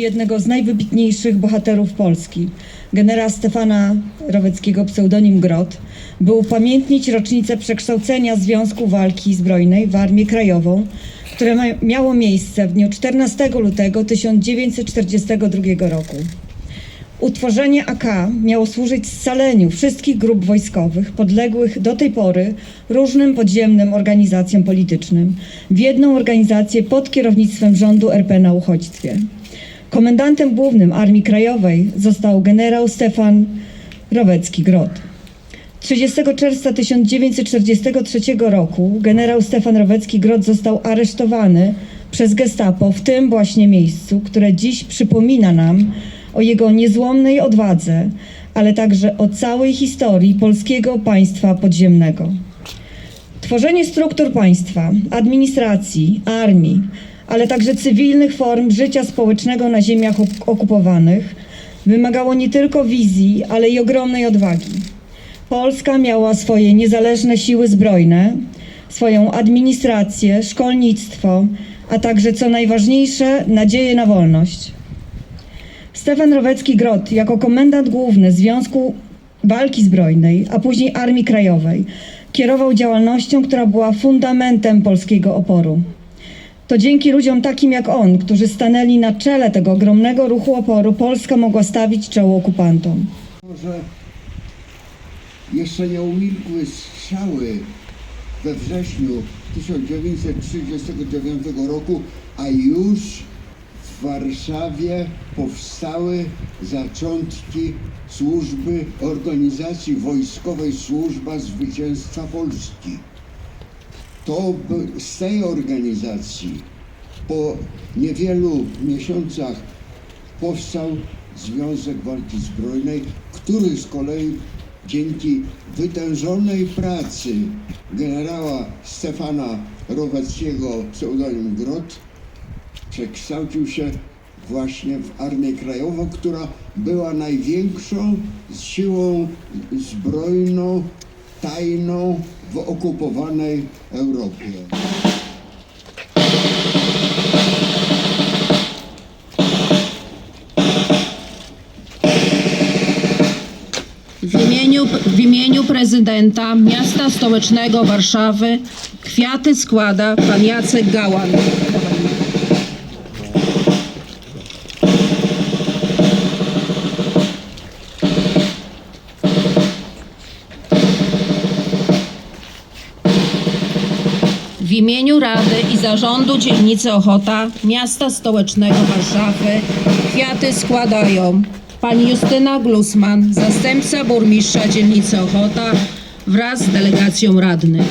jednego z najwybitniejszych bohaterów Polski, genera Stefana Roweckiego, pseudonim Grot, by upamiętnić rocznicę przekształcenia Związku Walki Zbrojnej w Armię Krajową, które miało miejsce w dniu 14 lutego 1942 roku. Utworzenie AK miało służyć scaleniu wszystkich grup wojskowych podległych do tej pory różnym podziemnym organizacjom politycznym w jedną organizację pod kierownictwem rządu RP na uchodźstwie. Komendantem głównym Armii Krajowej został generał Stefan Rowecki-Grot. 30 czerwca 1943 roku generał Stefan Rowecki-Grot został aresztowany przez gestapo w tym właśnie miejscu, które dziś przypomina nam o jego niezłomnej odwadze, ale także o całej historii polskiego państwa podziemnego. Tworzenie struktur państwa, administracji, armii, ale także cywilnych form życia społecznego na ziemiach ok- okupowanych wymagało nie tylko wizji, ale i ogromnej odwagi. Polska miała swoje niezależne siły zbrojne, swoją administrację, szkolnictwo, a także co najważniejsze nadzieję na wolność. Stefan Rowecki-Grot jako komendant główny Związku Walki Zbrojnej, a później Armii Krajowej, kierował działalnością, która była fundamentem polskiego oporu. To dzięki ludziom takim jak on, którzy stanęli na czele tego ogromnego ruchu oporu, Polska mogła stawić czoło okupantom. że jeszcze nie umilkły strzały we wrześniu 1939 roku, a już w Warszawie powstały zaczątki służby organizacji wojskowej Służba Zwycięstwa Polski. To z tej organizacji po niewielu miesiącach powstał Związek Walki Zbrojnej, który z kolei dzięki wytężonej pracy generała Stefana Roweckiego, pseudonim Grot, przekształcił się właśnie w Armię Krajową, która była największą siłą zbrojną, tajną w okupowanej Europie. W imieniu, w imieniu prezydenta miasta stołecznego Warszawy kwiaty składa pan Jacek Gałan. W imieniu Rady i Zarządu Dzielnicy Ochota Miasta Stołecznego Warszawy kwiaty składają pani Justyna Glusman, zastępca burmistrza dzielnicy Ochota wraz z delegacją radnych.